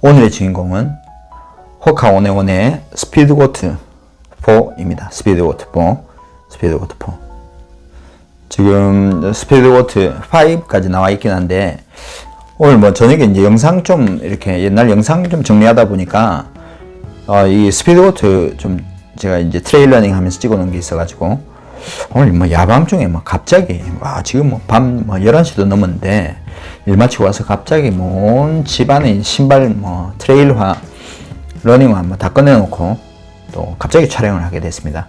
오늘의 주인공은 호카 오네온의 스피드고트 4입니다. 스피드고트 4. 스피드고트 4. 지금 스피드고트 5까지 나와 있긴 한데 오늘 뭐 저녁에 이제 영상 좀 이렇게 옛날 영상 좀 정리하다 보니까 어, 이 스피드고트 좀 제가 이제 트레일러닝 하면서 찍어 놓은 게 있어가지고 오늘 뭐 야밤 중에 뭐 갑자기 와 지금 뭐밤 뭐 11시도 넘었는데 일 마치고 와서 갑자기 뭐 온 집안에 신발 뭐 트레일화 러닝화 뭐 다 꺼내놓고 또 갑자기 촬영을 하게 됐습니다.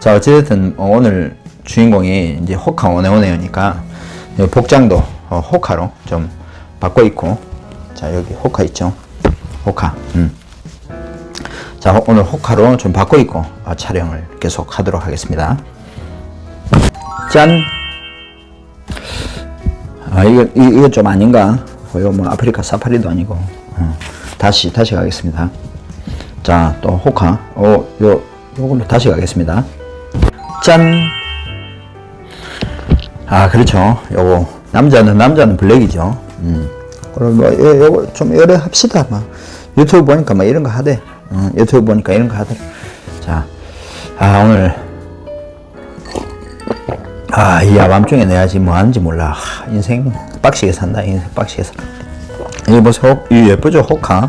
자 어쨌든 어, 오늘 주인공이 이제 호카 오네오네오니까 복장도 어, 호카로 좀 바꿔 입고. 자 여기 호카 있죠? 호카 음. 자 호- 오늘 호카로 좀 바꿔 입고 어, 촬영을 계속 하도록 하겠습니다. 짠 아, 이거, 이- 이거 좀 아닌가? 어, 이거 뭐 아프리카 사파리도 아니고. 어, 다시, 다시 가겠습니다. 자, 또 호카. 어, 요, 요걸로 다시 가겠습니다. 짠! 아, 그렇죠. 요거. 남자는, 남자는 블랙이죠. 음. 그럼 뭐, 요, 요거 좀 여러 합시다. 막. 유튜브 보니까 막 이런 거 하대. 어, 유튜브 보니까 이런 거 하더라. 자, 아, 오늘 아, 이 야밤중에 내가 지금 뭐 하는지 몰라. 하, 인생 빡시게 산다. 인생 빡시게 산다. 이거 보세요. 호- 이 예쁘죠? 호카.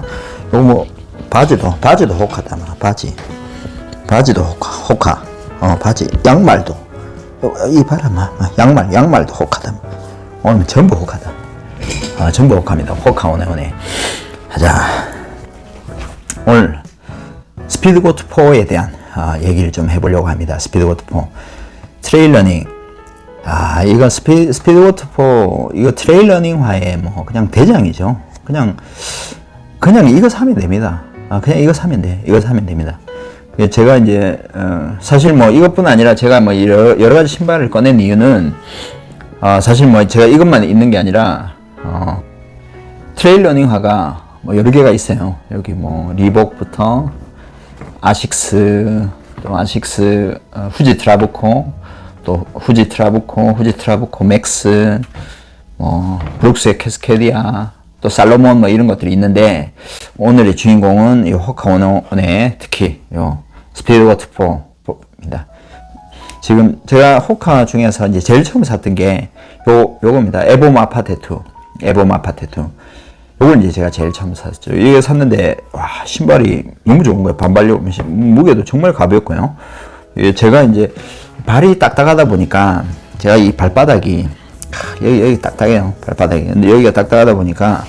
요거 뭐, 바지도, 바지도 호카다. 마 바지. 바지도 호카. 호카. 어, 바지. 양말도. 요- 이. 마, 양말, 양말도 호카다. 오늘 전부 호카다. 아, 전부 호카입니다. 호카 오네, 오네. 하자. 오늘 스피드고트 4에 대한 아, 얘기를 좀 해보려고 합니다. 스피드고트 4. 트레일러닝. 아, 이거 스피, 스피드 워터 4, 이거 트레일러닝화의 뭐, 그냥 대장이죠. 그냥, 그냥 이거 사면 됩니다. 아, 그냥 이거 사면 돼. 이거 사면 됩니다. 예, 제가 이제, 어, 사실 뭐 이것뿐 아니라 제가 뭐 여러, 여러 가지 신발을 꺼낸 이유는, 아, 사실 뭐 제가 이것만 있는 게 아니라, 어, 트레일러닝화가 뭐 여러 개가 있어요. 여기 뭐, 리복부터, 아식스, 또 아식스, 어, 후지 트라부코, 또 후지 트라부코, 후지 트라부코 맥스, 뭐 브룩스의 캐스케디아, 또 살로몬 뭐 이런 것들이 있는데 오늘의 주인공은 이 호카오노의 특히 요 스피드 워트 4입니다. 지금 제가 호카 중에서 이제 제일 처음 샀던 게 요 요겁니다. 에보 마파 테투, 에보 마파 테투. 요걸 이제 제가 제일 처음 샀죠. 이게 샀는데 와 신발이 너무 좋은 거예요. 반발력 무게도 정말 가볍고요. 이게 제가 이제 발이 딱딱하다 보니까 제가 이 발바닥이 하, 여기 여기 딱딱해요 발바닥이. 근데 여기가 딱딱하다 보니까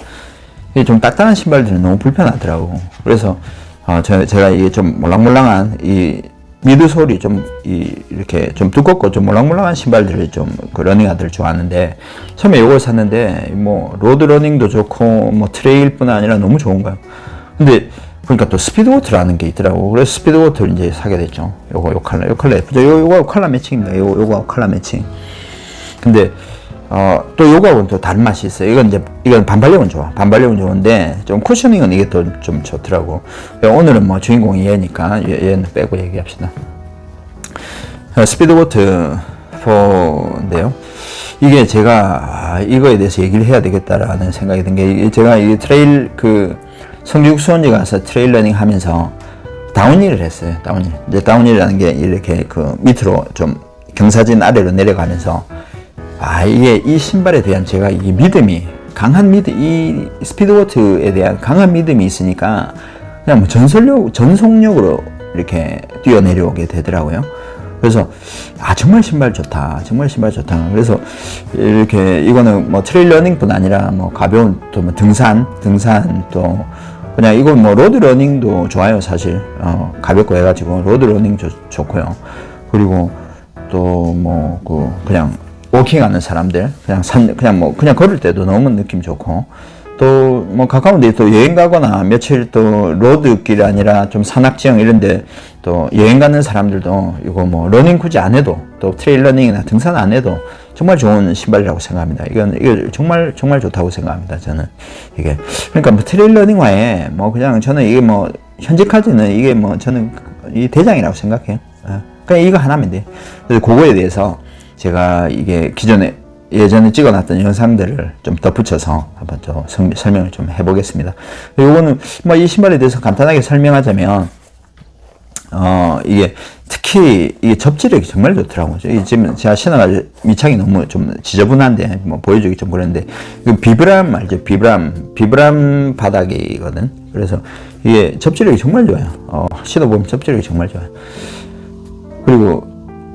좀 딱딱한 신발들은 너무 불편하더라고. 그래서 어, 저, 제가 이게 좀 몰랑몰랑한 이 미드솔이 좀 이, 이렇게 좀 두껍고 좀 몰랑몰랑한 신발들을 좀 그 러닝화들을 좋아하는데 처음에 이걸 샀는데 뭐 로드 러닝도 좋고 뭐 트레일뿐 아니라 너무 좋은 거예요. 근데 보니까 또 스피드워트라는 게 있더라고. 그래서 스피드워트를 이제 사게 됐죠. 요거 요 컬러 요 컬러 예쁘죠. 요 요거 컬러 매칭입니다. 요 요거 컬러 매칭. 근데 어, 또 요거하고는 또 다른 맛이 있어요. 이건 이제, 이건 반발력은 좋아. 반발력은 좋은데, 좀 쿠셔닝은 이게 또 좀 좋더라고. 오늘은 뭐 주인공이 얘니까, 얘, 얘는 빼고 얘기합시다. 어, 스피드보트 4인데요. 이게 제가, 아, 이거에 대해서 얘기를 해야 되겠다라는 생각이 든 게, 제가 이 트레일, 그, 성juk 수원지 가서 트레일 러닝 하면서 다운힐을 했어요. 다운힐. 이제 다운힐이라는 게 이렇게 그 밑으로 좀 경사진 아래로 내려가면서 아 이게 이 신발에 대한 제가 이 믿음이 강한 믿음 이 스피드워트에 대한 강한 믿음이 있으니까 그냥 뭐 전설력 전속력으로 이렇게 뛰어 내려오게 되더라고요. 그래서 아 정말 신발 좋다 정말 신발 좋다 그래서 이렇게 이거는 뭐 트레일 러닝뿐 아니라 뭐 가벼운 또 뭐 등산 등산 또 그냥 이건 뭐 로드 러닝도 좋아요 사실. 어, 가볍고 해가지고 로드 러닝 좋, 좋고요. 그리고 또 뭐 그 그냥 워킹하는 사람들 그냥 산 그냥 뭐 그냥 걸을 때도 너무 느낌 좋고. 또 뭐 가까운 데 또 여행 가거나 며칠 또 로드길 아니라 좀 산악 지형 이런 데 또 여행 가는 사람들도 이거 뭐 러닝 굳이 안 해도 또 트레일 러닝이나 등산 안 해도 정말 좋은 신발이라고 생각합니다. 이건 이게 정말 정말 좋다고 생각합니다. 저는 이게 그러니까 뭐 트레일 러닝 화에 뭐 그냥 저는 이게 뭐 현재까지는 이게 뭐 저는 이 대장이라고 생각해요. 어. 그냥 이거 하나면 돼. 그래서 그거에 대해서 제가 이게 기존에 예전에 찍어놨던 영상들을 좀 덧붙여서 한번 좀 성- 설명을 좀 해보겠습니다. 요거는 뭐 이 신발에 대해서 간단하게 설명하자면 어, 이게 특히 이게 접지력이 정말 좋더라고요. 이 지금 제가 신어가지고 밑창이 너무 좀 지저분한데 뭐 보여주기 좀 그런데 이 비브람 알죠? 비브람 비브람 바닥이거든. 그래서 이게 접지력이 정말 좋아요. 어, 신어보면 접지력이 정말 좋아요. 그리고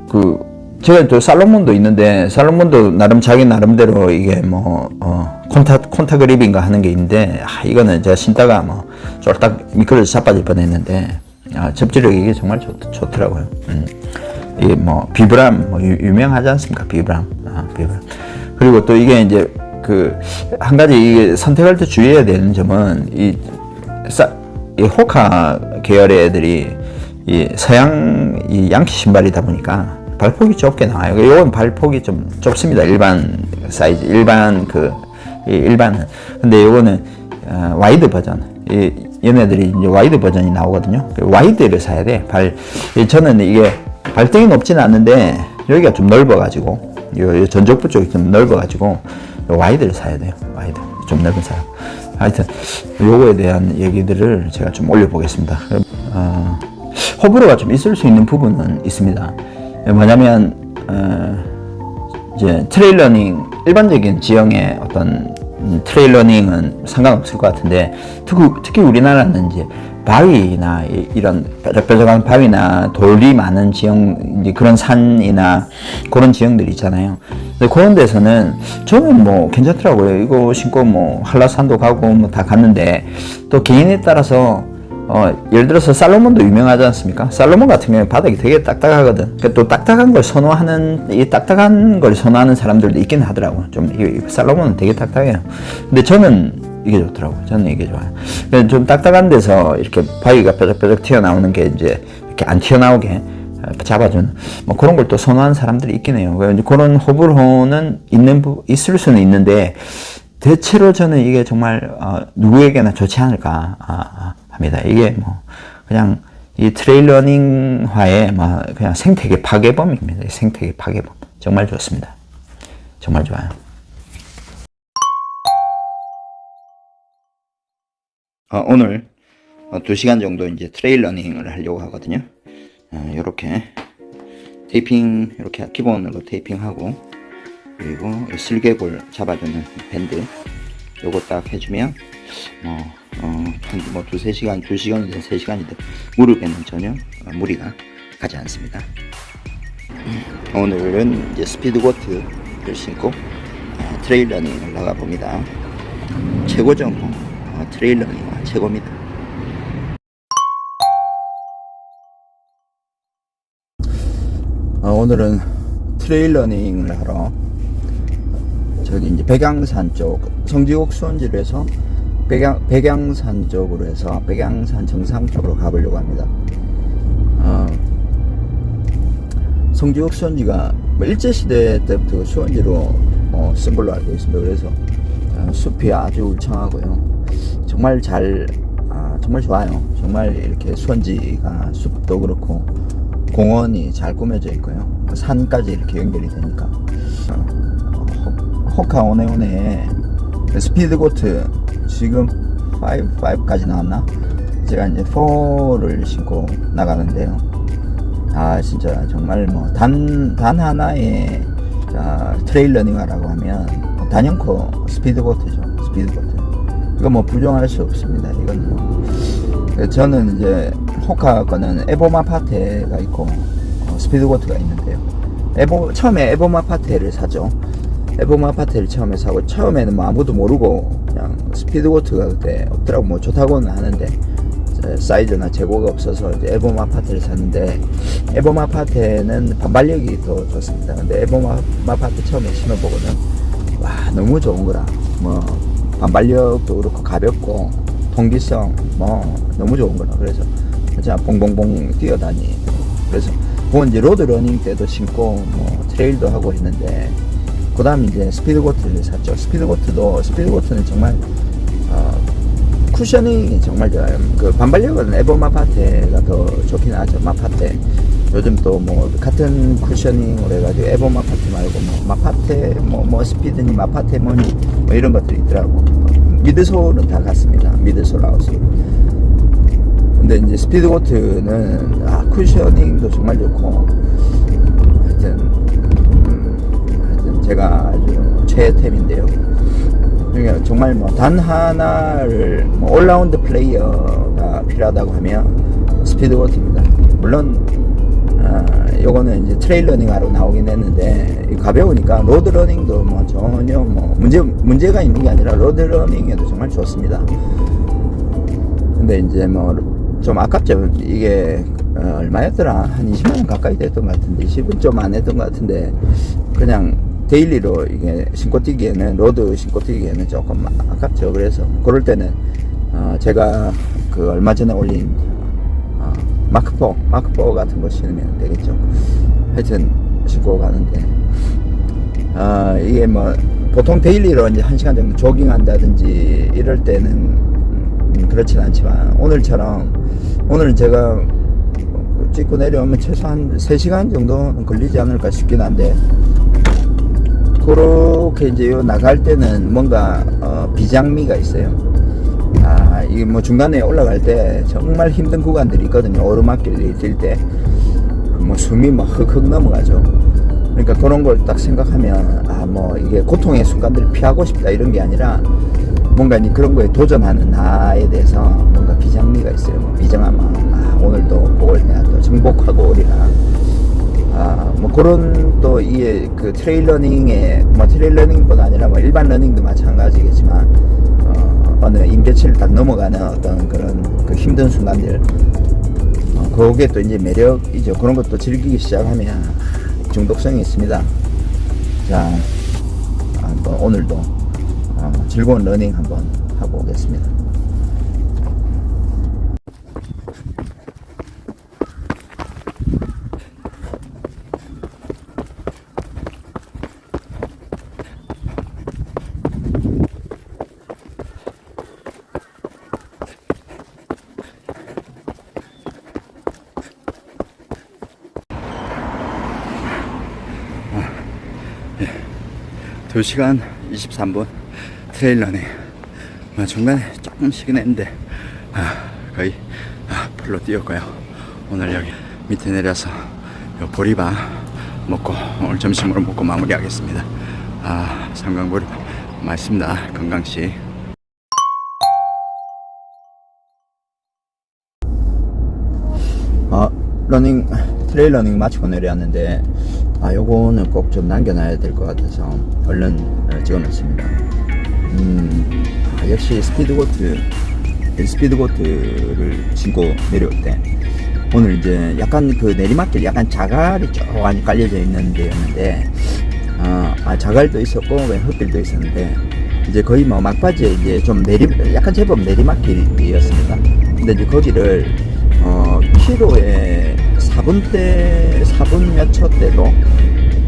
그 제가 또 살로몬도 있는데 살로몬도 나름 자기 나름대로 이게 뭐 어, 콘타 콘타 그립인가 하는 게 있는데 아, 이거는 제가 신다가 뭐 쫄딱 미끄러져 자빠질 뻔했는데 아, 접지력이 이게 정말 좋, 좋더라고요. 음. 이게 뭐 비브람 뭐 유, 유명하지 않습니까? 비브람. 아, 비브람. 그리고 또 이게 이제 그 한 가지 이게 선택할 때 주의해야 되는 점은 이, 싸, 이 호카 계열의 애들이 이 서양 이 양키 신발이다 보니까 발폭이 좁게 나와요. 이건 발폭이 좀 좁습니다. 일반 사이즈, 일반 그이 일반은. 근데 이거는 어, 와이드 버전. 이 얘네들이 이제 와이드 버전이 나오거든요. 그 와이드를 사야 돼. 발이 저는 이게 발등이 높지는 않는데 여기가 좀 넓어가지고 요, 요 전족부 쪽이 좀 넓어가지고 요 와이드를 사야 돼요. 와이드 좀 넓은 사람. 하여튼 요거에 대한 얘기들을 제가 좀 올려보겠습니다. 어, 호불호가 좀 있을 수 있는 부분은 있습니다. 뭐냐면 어, 이제 트레일러닝 일반적인 지형의 어떤 음, 트레일러닝은 상관없을 것 같은데 특히, 특히 우리나라는 이제 바위나 이- 이런 뾰족뾰족한 바위나 돌이 많은 이제 그런 산이나 그런 지형들 있잖아요. 근데 그런 데서는 저는 뭐 괜찮더라고요. 이거 신고 뭐 한라산도 가고 뭐 다 갔는데 또 개인에 따라서 어, 예를 들어서 살로몬도 유명하지 않습니까? 살로몬 같은 경우에 바닥이 되게 딱딱하거든. 그또 딱딱한 걸 선호하는, 이 딱딱한 걸 선호하는 사람들도 있긴 하더라고요. 좀, 이, 이 살로몬은 되게 딱딱해요. 근데 저는 이게 좋더라고요. 저는 이게 좋아요. 그래서 좀 딱딱한 데서 이렇게 바위가 뾰족뾰족 튀어나오는 게 이제 이렇게 안 튀어나오게 어, 잡아주는 뭐 그런 걸 또 선호하는 사람들이 있긴 해요. 그런 호불호는 있는, 부- 있을 수는 있는데 대체로 저는 이게 정말 어, 누구에게나 좋지 않을까 아, 아, 합니다. 이게 뭐 그냥 이 트레일러닝화의 뭐 그냥 생태계 파괴범입니다. 생태계 파괴범 정말 좋습니다. 정말 좋아요. 어, 오늘 어, 2시간 정도 이제 트레일러닝을 하려고 하거든요. 이렇게 테이핑 이렇게 기본으로 테이핑하고 그리고 이 슬개골 잡아주는 밴드 요거 딱 해주면 뭐, 어, 한, 뭐 두세 시간, 두 시간이든 세 시간이든 무릎에는 전혀 어, 무리가 가지 않습니다. 음, 오늘은 이제 스피드 고트를 신고 어, 트레일 러닝을 나가 봅니다. 최고죠 뭐 어, 트레일 러닝 최고입니다. 어, 오늘은 트레일 러닝을 하러 저기 이제 백양산 쪽 성지옥 수원지로 해서 백양, 백양산 쪽으로 해서 백양산 정상 쪽으로 가보려고 합니다. 어, 성지옥 수원지가 뭐 일제시대 때부터 수원지로 어, 쓴 걸로 알고 있습니다. 그래서 어, 숲이 아주 울창하고요. 정말 잘, 아, 정말 좋아요. 정말 이렇게 수원지가 숲도 그렇고 공원이 잘 꾸며져 있고요. 산까지 이렇게 연결이 되니까. 어, 호- 호카 오네오네 스피드고트 지금 5, 5까지 나왔나? 제가 이제 4를 신고 나가는데요. 아 진짜 정말 뭐 단 단 하나의 자, 트레일 러닝화라고 하면 뭐 단연코 스피드보트죠. 스피드보트. 이거 뭐 부정할 수 없습니다. 이건 뭐 저는 이제 호카 거는 에보마 파테가 있고 어, 스피드보트가 있는데요. 에보 처음에 에보마 파테를 사죠. 에보마 파테를 처음에 사고 처음에는 뭐 아무도 모르고 스피드보트가 그때 없더라고. 뭐 좋다고는 하는데 저 사이즈나 재고가 없어서 이제 에보마 파테를 샀는데 에보마 파테는 반발력이 더 좋습니다. 근데 에보마 파테 처음에 신어보고는 와 너무 좋은 거라. 뭐 반발력도 그렇고 가볍고 통기성 뭐 너무 좋은 거라. 그래서 진짜 봉봉봉 뛰어다니. 그래서 그건 이제 로드 러닝 때도 신고 뭐 트레일도 하고 했는데 그 다음 이제 스피드고트를 샀죠 스피드고트도 스피드고트는 정말 어, 쿠셔닝이 정말 좋아요. 그 반발력은 에버 마파테가 더 좋긴 하죠. 마파테. 요즘 또 뭐 같은 쿠셔닝으로 해가지고 에버 마파테 말고 뭐 마파테 뭐, 뭐 스피드니 마파테 뭐니 뭐 이런 것들이 있더라고. 미드솔은 다 같습니다. 미드솔 아웃솔. 근데 이제 스피드고트는 아 쿠셔닝도 정말 좋고 제가 아주 최애템인데요. 그러니까 정말 뭐 단 하나를 뭐 올라운드 플레이어가 필요하다고 하면 스피드워트입니다. 물론 아, 요거는 이제 트레일 러닝하러 나오긴 했는데 이 가벼우니까 로드 러닝도 뭐 전혀 뭐 문제 문제가 있는 게 아니라 로드 러닝에도 정말 좋습니다. 근데 이제 뭐 좀 아깝죠. 이게 어, 얼마였더라? 한 20만 원 가까이 됐던 것 같은데 20은 좀 안 했던 것 같은데 그냥 데일리로 이게 신고 뛰기에는 로드 신고 뛰기에는 조금 아깝죠. 그래서 그럴 때는 어, 제가 그 얼마 전에 올린 어, 마크4 마크4 같은 거 신으면 되겠죠. 하여튼 신고 가는데 아 이게 뭐 보통 데일리로 이제 한 시간 정도 조깅한다든지 이럴 때는 음, 그렇진 않지만 오늘처럼 오늘은 제가 찍고 내려오면 최소한 3시간 정도는 걸리지 않을까 싶긴 한데 그렇게 이제 요 나갈 때는 뭔가 어, 비장미가 있어요. 아 이게 뭐 중간에 올라갈 때 정말 힘든 구간들이 있거든요. 오르막길이 뛸 때. 뭐 숨이 막 흑흑 넘어가죠. 그러니까 그런 걸 딱 생각하면 아 뭐 이게 고통의 순간들을 피하고 싶다 이런 게 아니라 뭔가 이제 그런 거에 도전하는 나에 대해서 뭔가 비장미가 있어요. 뭐 비장한 마음. 아 오늘도 그걸 내가 또 정복하고 오리라. 아, 뭐 그런 또 이게 그 트레일 러닝에 뭐 트레일 러닝뿐 아니라 뭐 일반 러닝도 마찬가지겠지만 어, 어느 임계치를 딱 넘어가는 어떤 그런 그 힘든 순간들 어, 그게 또 이제 매력이죠. 그런 것도 즐기기 시작하면 중독성이 있습니다. 자, 한번 오늘도 어, 즐거운 러닝 한번 하고 오겠습니다. 예. 2시간 23분 트레일 러닝 아, 중간에 조금 쉬긴 했는데. 아, 거의 아, 풀로 뛰었고요. 오늘 여기 밑에 내려서 요 보리밥 먹고 오늘 점심으로 먹고 마무리하겠습니다. 아 삼강보리밥 맛있습니다. 건강식 아 러닝 트레일 러닝 마치고 내려왔는데 아 요거는 꼭 좀 남겨놔야 될 것 같아서 얼른 어, 찍어놨습니다. 음 아, 역시 스피드 고트 스피드 고트를 신고 내려올 때 오늘 이제 약간 그 내리막길 약간 자갈이 조금 깔려져 있는 데였는데 아, 아, 자갈도 있었고 왜 흙길도 있었는데 이제 거의 뭐 막바지에 이제 좀 내리 약간 제법 내리막길이었습니다. 근데 이제 거기를 어 키로에 4분대 4분 몇 초대로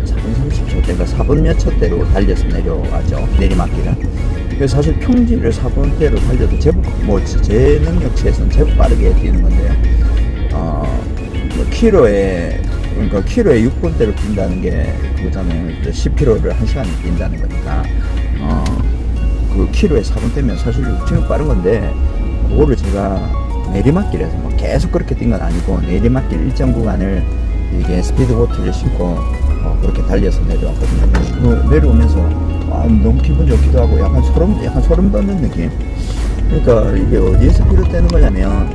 4분 30초대가 4분 몇 초대로 달려서 내려가죠. 내리막길은. 사실 평지를 4분대로 달려도 제법 뭐제 능력치에서는 제법 빠르게 뛰는 건데요. 어, 뭐 키로에 그러니까 키로에 6분대로 뛴다는 게 그거잖아요. 10km를 1시간에 뛴다는 거니까. 어, 그 키로에 4분대면 사실 지금 빠른 건데 그거를 제가 내리막길에서 뭐 계속 그렇게 뛴 건 아니고 내리막길 일정 구간을 이게 스피드보트를 신고 어, 그렇게 달려서 내려왔거든요. 그 내려오면서 아, 너무 기분 좋기도 하고 약간 소름 약간 소름 돋는 느낌. 그러니까 이게 어디에서 비롯되는 거냐면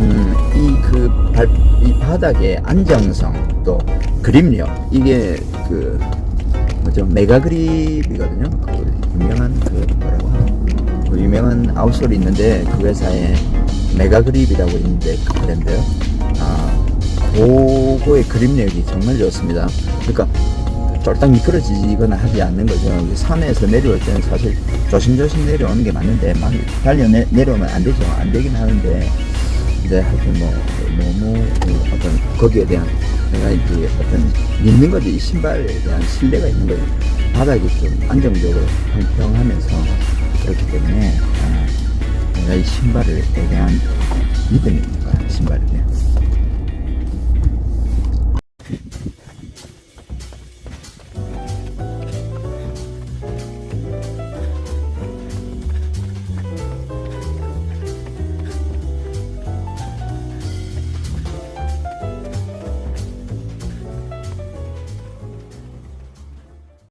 음, 이그 발, 이 바닥의 안정성 또 그립력 이게 그 뭐죠 메가 그립이거든요. 그 유명한 그 뭐라고 하나 그 유명한 아웃솔이 있는데 그 회사에 메가 그립이라고 있는데 그 브랜드 아 그거의 그립력이 정말 좋습니다. 그러니까 쫄딱 미끄러지거나 하지 않는 거죠. 이 산에서 내려올 때는 사실 조심조심 내려오는 게 맞는데 막 달려 내, 내려오면 안 되죠. 안 되긴 하는데 이제 하여튼 뭐 너무 그 어떤 거기에 대한 내가 이제 어떤 믿는 거지 이 신발에 대한 신뢰가 있는 거죠. 바닥이 좀 안정적으로 평평하면서 그렇기 때문에 아, 내가 이 신발에 대한 믿음이 있는 거야 신발에 대한.